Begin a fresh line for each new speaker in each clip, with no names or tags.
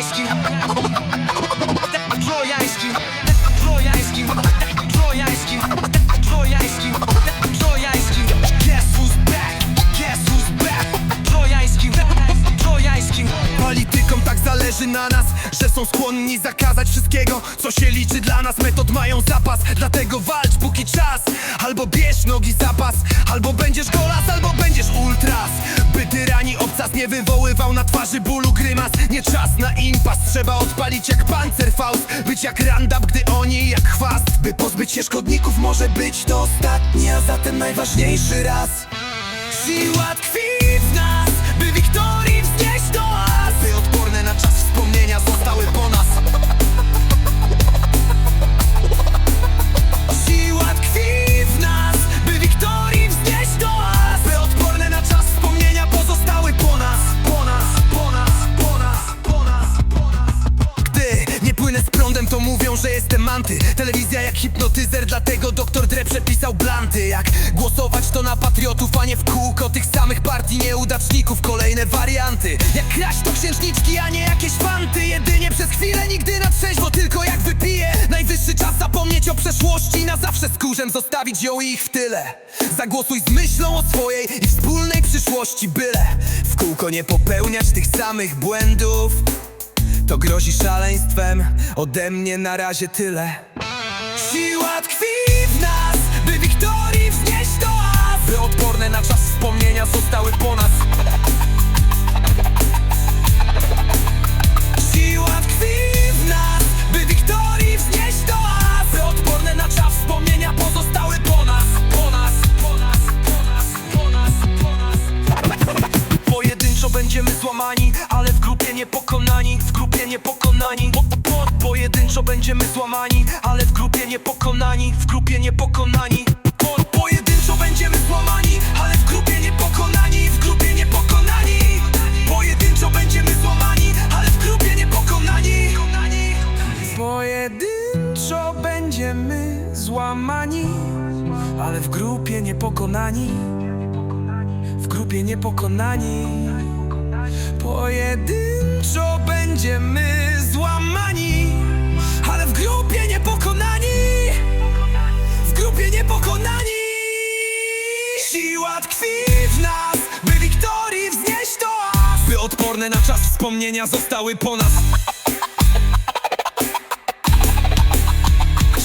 Trojańskim Trojańskim Trojańskim Trojańskim
są skłonni zakazać wszystkiego, co się liczy dla nas. Metod mają zapas, dlatego walcz póki czas. Albo bierz nogi zapas, albo będziesz golas, albo będziesz ultras. By tyrani obcas nie wywoływał na twarzy bólu grymas. Nie czas na impas, trzeba odpalić jak pancerfaust. Być jak randap, gdy oni jak chwast. By pozbyć się szkodników, może być to ostatni, a zatem najważniejszy raz. To mówią, że jestem manty Telewizja jak hipnotyzer, dlatego doktor Dre przepisał blanty. Jak głosować to na patriotów, a nie w kółko Tych samych partii nieudaczników, kolejne warianty. Jak kraść to księżniczki, a nie jakieś fanty. Jedynie przez chwilę, nigdy na trzeźwo, tylko jak wypiję. Najwyższy czas zapomnieć o przeszłości Na zawsze z kurzem zostawić ją i ich w tyle. Zagłosuj z myślą o swojej i wspólnej przyszłości Byle w kółko nie popełniać tych samych błędów to grozi szaleństwem. Ode mnie na razie tyle. Siła tkwi niepokonani po, po, Pojedynczo będziemy złamani, ale w grupie niepokonani W grupie niepokonani po, Pojedynczo będziemy złamani, ale w grupie niepokonani W grupie niepokonani będziemy złamani, ale w grupie będziemy złamani, ale w grupie niepokonani w grupie niepokonani Pojedynczo będziemy złamani Ale w grupie niepokonani. W grupie niepokonani. Siła tkwi w nas. By wiktorii wznieść to as. By odporne na czas wspomnienia zostały po nas.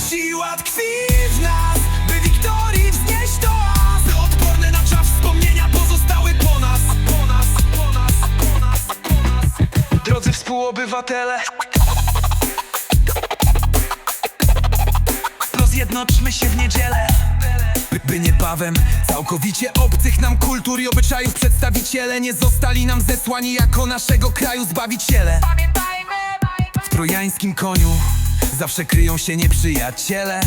Siła tkwi w nas, by wiktorii wznieść to as. By odporne na czas wspomnienia pozostały po nas Po nas, po nas, po nas, po nas. Drodzy współobywatele Rozjednoczmy się w niedzielę. By, by niebawem całkowicie obcych nam kultur i obyczajów przedstawiciele Nie zostali nam zesłani jako naszego kraju zbawiciele. W trojańskim koniu zawsze kryją się nieprzyjaciele.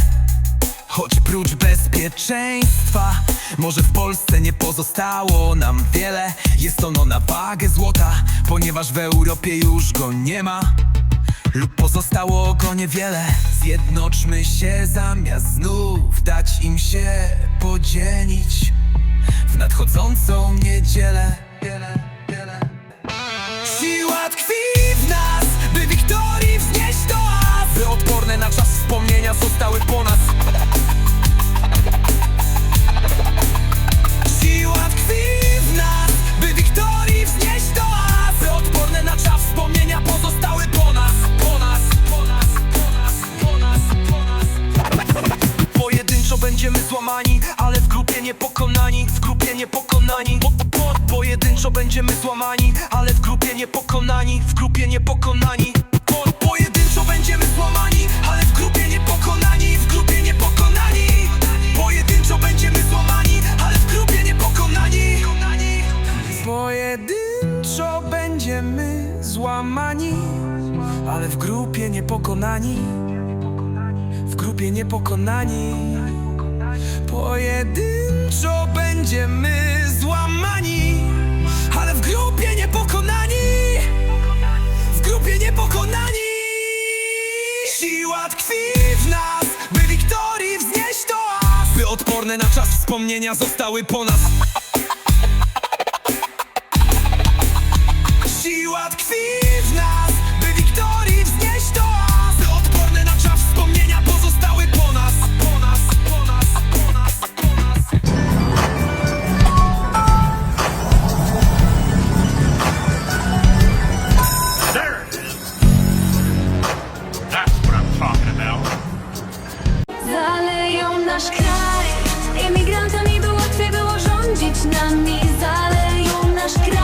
Choć prócz bezpieczeństwa Może w Polsce nie pozostało nam wiele. Jest ono na wagę złota Ponieważ w Europie już go nie ma Lub pozostało go niewiele. Zjednoczmy się zamiast znów Dać im się podzielić W nadchodzącą niedzielę niepokonani. Po, po, Pojedynczo będziemy złamani, ale w grupie niepokonani W grupie niepokonani. Po, Pojedynczo będziemy złamani, ale w grupie niepokonani W grupie niepokonani. Pojedynczo będziemy złamani, ale w grupie niepokonani. Pojedynczo będziemy złamani, ale w grupie niepokonani. W grupie niepokonani Pojedynczo będziemy złamani Ale w grupie niepokonani. W grupie niepokonani. Siła tkwi w nas By wiktorii wznieść to as. By odporne na czas wspomnienia zostały po nas
nasz kraj. Imigrantom nie było łatwiej było rządzić nami Zaleją nasz kraj.